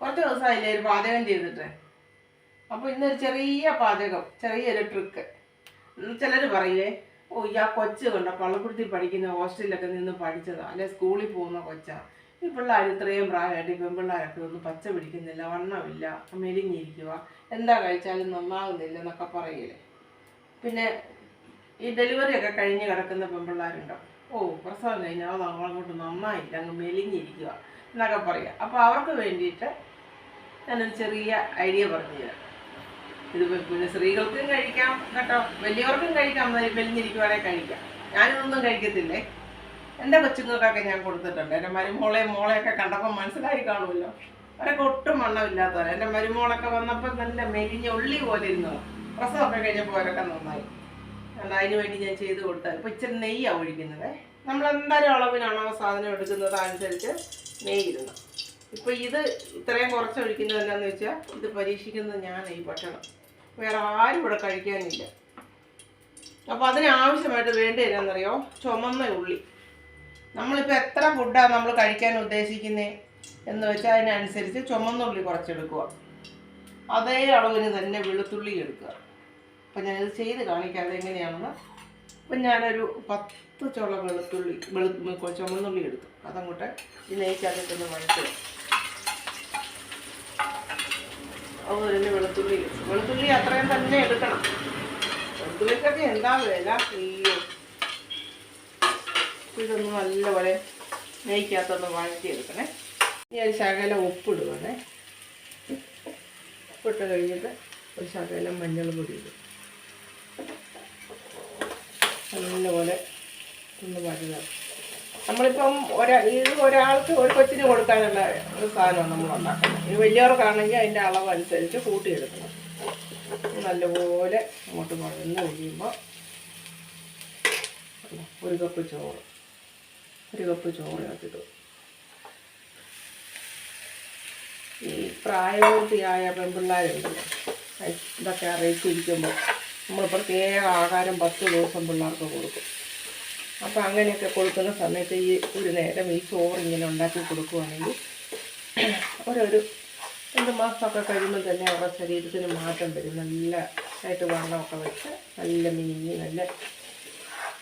കുറച്ച് ദിവസമായില്ലേ ഒരു പാചകം ചെയ്തിട്ട്. അപ്പോൾ ഇന്നൊരു ചെറിയ പാചകം ചെറിയൊരു ട്രിക്ക് ചിലർ പറയില്ലേ ഓ ഈ ആ കൊച്ച് കണ്ട പള്ളക്കുരുത്തി പഠിക്കുന്ന ഹോസ്റ്റലിലൊക്കെ നിന്ന് പഠിച്ചതാണ് അല്ലെ സ്കൂളിൽ പോകുന്ന കൊച്ചാണ് ഈ പിള്ളേർ ഇത്രയും പ്രായമായിട്ട് ഈ പെൺപിള്ളേരൊക്കെ ഒന്നും പച്ച പിടിക്കുന്നില്ല വണ്ണമില്ല മെലിഞ്ഞിരിക്കുക എന്താ കഴിച്ചാലും നന്നാകുന്നില്ല എന്നൊക്കെ പറയില്ലേ. പിന്നെ ഈ ഡെലിവറി ഒക്കെ കഴിഞ്ഞ് കിടക്കുന്ന പെൺപിള്ളേരുണ്ടോ? ഓ പ്രസവം കഴിഞ്ഞാൽ അത് അങ്ങോട്ട് നന്നായില്ല അങ്ങ് മെലിഞ്ഞിരിക്കുക എന്നൊക്കെ പറയുക അപ്പോൾ അവർക്ക് വേണ്ടിയിട്ട് ഞാനൊരു ചെറിയ ഐഡിയ പറഞ്ഞു തരാം. ഇത് പിന്നെ സ്ത്രീകൾക്കും കഴിക്കാം കേട്ടോ. വലിയവർക്കും കഴിക്കാം. മെലിഞ്ഞിരിക്കുവാണെങ്കിൽ കഴിക്കാം. ഞാനിതൊന്നും കഴിക്കത്തില്ലേ? എന്റെ കൊച്ചുങ്ങൾക്കൊക്കെ ഞാൻ കൊടുത്തിട്ടുണ്ട്. എന്റെ മരുമോളെയും മോളെയൊക്കെ കണ്ടപ്പോൾ മനസ്സിലായി കാണുമല്ലോ. അവരൊക്കെ ഒട്ടും വണ്ണമില്ലാത്തവരെ. എന്റെ മരുമോളൊക്കെ വന്നപ്പോൾ നല്ല മെലിഞ്ഞ ഉള്ളി പോലെ ഇരുന്നു പ്രസവമൊക്കെ കഴിഞ്ഞപ്പോൾ അവരൊക്കെ നന്നായി. അതിന് വേണ്ടി ഞാൻ ചെയ്ത് കൊടുത്താൽ ഇപ്പോൾ ഇച്ചിരി നെയ്യാണ് ഒഴിക്കുന്നത്. നമ്മൾ എന്തായാലും അളവിനാണോ സാധനം എടുക്കുന്നത് അനുസരിച്ച് നെയ്യ് ഇടുന്നു ഇപ്പോൾ ഇത് ഇത്രയും കുറച്ച് ഒഴിക്കുന്നത് എന്താണെന്ന് വെച്ചാൽ ഇത് പരീക്ഷിക്കുന്നത് ഞാൻ ഈ ഭക്ഷണം. വേറെ ആരും ഇവിടെ കഴിക്കാനില്ല. അപ്പോൾ അതിന് ആവശ്യമായിട്ട് വേണ്ടി എന്നാണെന്നറിയോ ചുമന്ന ഉള്ളി. നമ്മളിപ്പോൾ എത്ര ഫുഡാണ് നമ്മൾ കഴിക്കാൻ ഉദ്ദേശിക്കുന്നത് എന്ന് വെച്ചാൽ അതിനനുസരിച്ച് ചുമന്നുള്ളി കുറച്ചെടുക്കുക. അതേ അളവിന് തന്നെ വെളുത്തുള്ളി എടുക്കുക. അപ്പം ഞാനിത് ചെയ്ത് കാണിക്കാം എങ്ങനെയാണെന്ന് അപ്പം ഞാനൊരു പത്ത് ചുള വെളുത്തുള്ളി വെളു ചുമന്നുള്ളി എടുത്തു. അതങ്ങോട്ട് ഈ നെയ്ക്കകത്തൊന്ന് വഴറ്റുക അതുപോലെ തന്നെ വെളുത്തുള്ളി. വെളുത്തുള്ളി അത്രയും തന്നെ എടുക്കണം. വെളുത്തുള്ളിക്കൊക്കെ എന്താ വില? അയ്യോ. ഇതൊന്ന് നല്ലപോലെ നെയ്ക്കകത്തൊന്ന് വഴറ്റി എടുക്കണേ. ഇനി ഒരു ശകലം ഉപ്പിടുവാണേ. ഉപ്പിട്ട് കഴിഞ്ഞിട്ട് ഒരു ശകലം മഞ്ഞൾ പൊടി ഇടും. നല്ലപോലെ ഒന്ന് വഴുക നമ്മളിപ്പം ഒരാ ഇത് ഒരാൾക്ക് ഒരു കൊച്ചിന് കൊടുക്കാനുള്ള ഒരു സാധനമാണ് നമ്മൾ ഉണ്ടാക്കുന്നത്. ഇത് വലിയവർക്കാണെങ്കിൽ അതിന്റെ അളവ് അനുസരിച്ച് കൂട്ടിയെടുക്കണം. നല്ലപോലെ അങ്ങോട്ട് വഴന്ന് കഴിയുമ്പോൾ ഒരു കപ്പ് ചോറ് ഒരു കപ്പ് ചോറ് ആക്കിട്ടു ഈ പ്രായപൂർത്തിയായ പെൺപിള്ളേരുണ്ടല്ലോ ഇതൊക്കെ അറിയിച്ചിരിക്കുമ്പോൾ നമ്മൾ പ്രത്യേക ആഹാരം പത്ത് ദിവസം പിള്ളേർക്ക് കൊടുക്കും. അപ്പോൾ അങ്ങനെയൊക്കെ കൊടുക്കുന്ന സമയത്ത് ഈ ഒരു നേരം ഈ ചോറ് ഇങ്ങനെ ഉണ്ടാക്കി കൊടുക്കുവാണെങ്കിൽ ഓരോരു രണ്ട് മാസമൊക്കെ കഴിയുമ്പോൾ തന്നെ അവരുടെ ശരീരത്തിന് മാറ്റം വരും. നല്ല ആയിട്ട് വണ്ണമൊക്കെ വെച്ച് നല്ല മിനിഞ്ഞ് നല്ല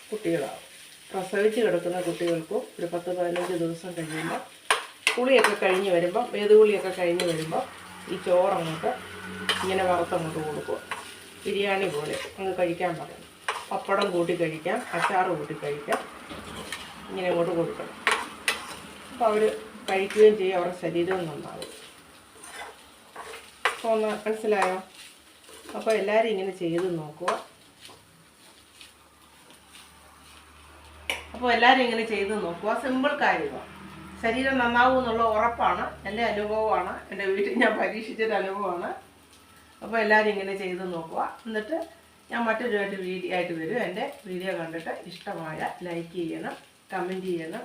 കുട്ടികളാവും. പ്രസവിച്ച് കിടക്കുന്ന കുട്ടികൾക്കും ഒരു പത്ത് പതിനഞ്ച് ദിവസം കഴിയുമ്പോൾ കുളിയൊക്കെ കഴിഞ്ഞ് വരുമ്പോൾ വേദുകുളിയൊക്കെ കഴിഞ്ഞ് വരുമ്പോൾ ഈ ചോറങ്ങോട്ട് ഇങ്ങനെ വറുത്തങ്ങോട്ട് കൊടുക്കുക ബിരിയാണി പോലെ അങ്ങ് കഴിക്കാൻ പറയും. പപ്പടം കൂട്ടി കഴിക്കാം അച്ചാർ കൂട്ടി കഴിക്കാം. ഇങ്ങനെ അങ്ങോട്ട് കൊടുക്കണം. അപ്പോൾ അവർ കഴിക്കുകയും ചെയ്യും അവരുടെ ശരീരവും നന്നാവും. അപ്പോൾ മനസ്സിലായോ? അപ്പോൾ എല്ലാവരും ഇങ്ങനെ ചെയ്ത് നോക്കുക. അപ്പോൾ എല്ലാവരും ഇങ്ങനെ ചെയ്ത് നോക്കുക. സിമ്പിൾ കാര്യമാണ് ശരീരം നന്നാവും എന്നുള്ള ഉറപ്പാണ്. എന്റെ അനുഭവമാണ്. എന്റെ വീട്ടിൽ ഞാൻ പരീക്ഷിച്ചൊരു അനുഭവമാണ്. അപ്പോൾ എല്ലാവരും ഇങ്ങനെ ചെയ്ത് നോക്കുക. എന്നിട്ട് ഞാൻ മറ്റൊരു വീഡിയോ ആയിട്ട് വരും. എന്റെ വീഡിയോ കണ്ടിട്ട് ഇഷ്ടമായ ലൈക്ക് ചെയ്യണം കമന്റ് ചെയ്യണം.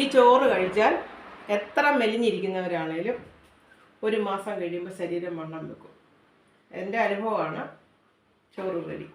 ഈ ചോറ് കഴിച്ചാൽ എത്ര മെലിഞ്ഞിരിക്കുന്നവരാണേലും ഒരു മാസം കഴിയുമ്പോൾ ശരീരം വണ്ണം വെക്കും. എന്റെ അനുഭവമാണ് ചോറ് റെഡി.